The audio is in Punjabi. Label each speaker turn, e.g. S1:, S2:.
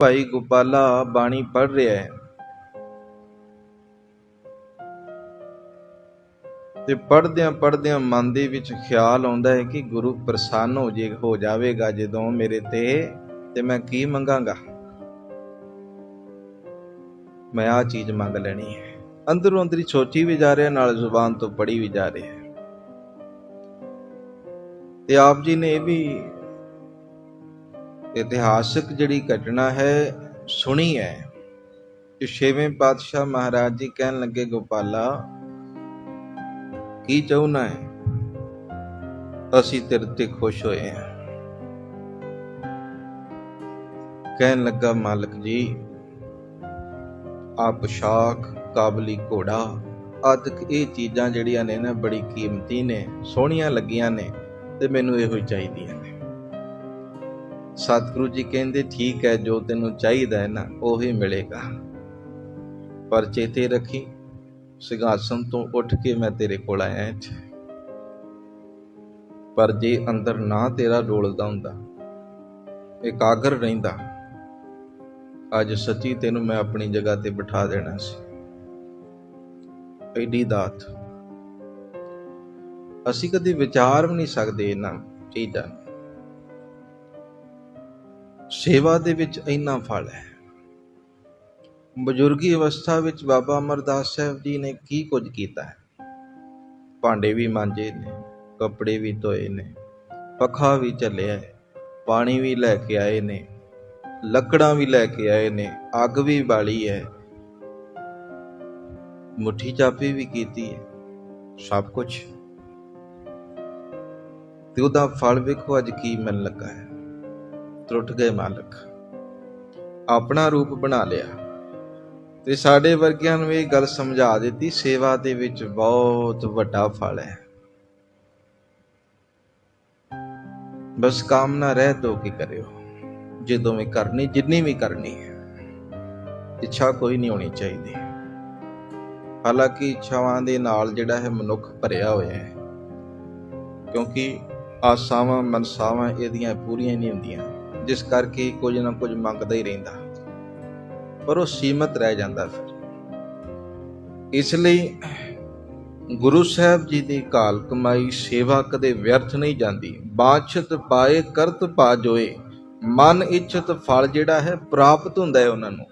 S1: ਭਾਈ ਗੋਪਾਲਾ ਬਾਣੀ ਪੜ੍ਹ ਰਿਹਾ ਹੈ। ਤੇ ਪੜ੍ਹਦਿਆਂ ਪੜ੍ਹਦਿਆਂ ਮਨ ਦੇ ਵਿੱਚ ਖਿਆਲ ਆਉਂਦਾ ਹੈ ਕਿ ਗੁਰੂ ਪ੍ਰਸੰਨ ਹੋ ਜੇ ਹੋ ਜਾਵੇਗਾ ਜਦੋਂ ਮੇਰੇ ਤੇ ਤੇ ਮੈਂ ਕੀ ਮੰਗਾਂਗਾ? ਮੈਂ ਆ ਚੀਜ਼ ਮੰਗ ਲੈਣੀ ਹੈ। ਅੰਦਰੋਂ ਅੰਦਰੀ ਸੋਚੀ ਵੀ ਜਾ ਰਿਹਾ, ਨਾਲ ਜ਼ੁਬਾਨ ਤੋਂ ਪੜ੍ਹੀ ਵੀ ਜਾ ਰਿਹਾ ਤੇ ਆਪ ਜੀ ਨੇ ਇਹ ਵੀ ਇਤਿਹਾਸਕ ਜਿਹੜੀ ਘਟਨਾ ਹੈ, ਸੁਣੀ ਹੈ। ਕਿ ਛੇਵੇਂ ਪਾਤਸ਼ਾਹ ਮਹਾਰਾਜ ਜੀ ਕਹਿਣ ਲੱਗੇ, ਗੋਪਾਲਾ, ਕੀ ਚਾਹੁੰਨਾ ਹੈ? ਅਸੀਂ ਤੇਰੇ ਤੇ ਖੁਸ਼ ਹੋਏ ਹਾਂ। ਕਹਿਣ ਲੱਗਾ ਮਾਲਕ ਜੀ ਆ ਪੋਸ਼ਾਕ ਕਾਬਲੀ ਘੋੜਾ, ਆਦਿਕ ਇਹ ਚੀਜ਼ਾਂ ਜਿਹੜੀਆਂ ਨੇ ਨਾ, ਬੜੀ ਕੀਮਤੀ ਨੇ, ਸੋਹਣੀਆਂ ਲੱਗੀਆਂ ਨੇ ਤੇ ਮੈਨੂੰ ਇਹੋ ਹੀ ਚਾਹੀਦੀਆਂ ਨੇ। ਸਤਿਗੁਰੂ ਜੀ ਕਹਿੰਦੇ, ਠੀਕ ਹੈ, ਜੋ ਤੈਨੂੰ ਚਾਹੀਦਾ ਹੈ ਨਾ, ਉਹੀ ਮਿਲੇਗਾ। ਪਰ ਚੇਤੇ ਰੱਖੀ, ਸਿੰਘਾਸਨ ਤੋਂ ਉੱਠ ਕੇ ਮੈਂ ਤੇਰੇ ਕੋਲ ਆਇਆ ਇੱਥੇ। ਪਰ ਜੇ ਅੰਦਰ ਨਾ ਤੇਰਾ ਡੋਲਦਾ ਹੁੰਦਾ, ਇਕਾਗਰ ਰਹਿੰਦਾ, ਅੱਜ ਸੱਚੀ ਤੈਨੂੰ ਮੈਂ ਆਪਣੀ ਜਗ੍ਹਾ ਤੇ ਬਿਠਾ ਦੇਣਾ ਸੀ। ਐਡੀ ਦਾਤ। ਅਸੀਂ ਕਦੇ ਵਿਚਾਰ ਵੀ ਨਹੀਂ ਸਕਦੇ ਇਹਨਾਂ ਚੀਜ਼ਾਂ ਸੇਵਾ ਦੇ ਵਿੱਚ ਇੰਨਾ ਫਲ ਹੈ। ਬਜ਼ੁਰਗੀ ਅਵਸਥਾ ਵਿੱਚ ਬਾਬਾ ਅਮਰਦਾਸ ਸਾਹਿਬ ਜੀ ਨੇ ਕੀ ਕੁਝ ਕੀਤਾ ਹੈ? ਭਾਂਡੇ ਵੀ ਮਾਂਜੇ ਨੇ, ਕੱਪੜੇ ਵੀ ਧੋਏ ਨੇ, ਪੱਖਾ ਵੀ ਚੱਲਿਆ ਹੈ, ਪਾਣੀ ਵੀ ਲੈ ਕੇ ਆਏ ਨੇ, ਲੱਕੜਾਂ ਵੀ ਲੈ ਕੇ ਆਏ ਨੇ, ਅੱਗ ਵੀ ਬਾਲੀ ਹੈ। ਮੁੱਠੀ ਚਾਪੀ ਵੀ ਕੀਤੀ ਹੈ, ਸਭ ਕੁਝ ਤੇ ਉਹਦਾ ਫਲ ਵੇਖੋ ਅੱਜ ਕੀ ਮਿਲਣ ਲੱਗਾ ਹੈ। ਟੁੱਟ ਗਏ ਮਾਲਕ। ਆਪਣਾ ਰੂਪ ਬਣਾ ਲਿਆ ਤੇ ਸਾਡੇ ਵਰਗਿਆਂ ਨੂੰ ਇਹ ਗੱਲ ਸਮਝਾ ਦਿੱਤੀ, ਸੇਵਾ ਦੇ ਵਿੱਚ ਬਹੁਤ ਵੱਡਾ ਫਲ ਹੈ। ਬਸ ਕਾਮਨਾ ਰਹਿ ਦੋ ਕੀ ਕਰਿਓ, ਜਦੋਂ ਵੀ ਕਰਨੀ, ਜਿੰਨੀ ਵੀ ਕਰਨੀ ਹੈ, ਇੱਛਾ ਕੋਈ ਨਹੀਂ ਹੋਣੀ ਚਾਹੀਦੀ। ਹਾਲਾਂਕਿ ਇੱਛਾਵਾਂ ਦੇ ਨਾਲ ਜਿਹੜਾ ਹੈ ਮਨੁੱਖ ਭਰਿਆ ਹੋਇਆ ਹੈ, ਕਿਉਂਕਿ ਆਸਾਵਾਂ ਮਨਸਾਵਾਂ ਇਹਦੀਆਂ ਪੂਰੀਆਂ ਨਹੀਂ ਹੁੰਦੀਆਂ। ਜਿਸ ਕਰਕੇ ਕੁਝ ਨਾ ਕੁਝ ਮੰਗਦਾ ਹੀ ਰਹਿੰਦਾ। ਪਰ ਉਹ ਸੀਮਤ ਰਹਿ ਜਾਂਦਾ ਫਿਰ। ਇਸ ਲਈ ਗੁਰੂ ਸਾਹਿਬ ਜੀ ਦੀ ਕਾਲ ਕਮਾਈ ਸੇਵਾ ਕਦੇ ਵਿਅਰਥ ਨਹੀਂ ਜਾਂਦੀ। ਬਾਛਤ ਪਾਏ ਕਰਤ ਪਾ ਜੋਏ। ਮਨ ਇੱਛਤ ਫਲ ਜਿਹੜਾ ਹੈ ਪ੍ਰਾਪਤ ਹੁੰਦਾ ਹੈ ਉਹਨਾਂ ਨੂੰ।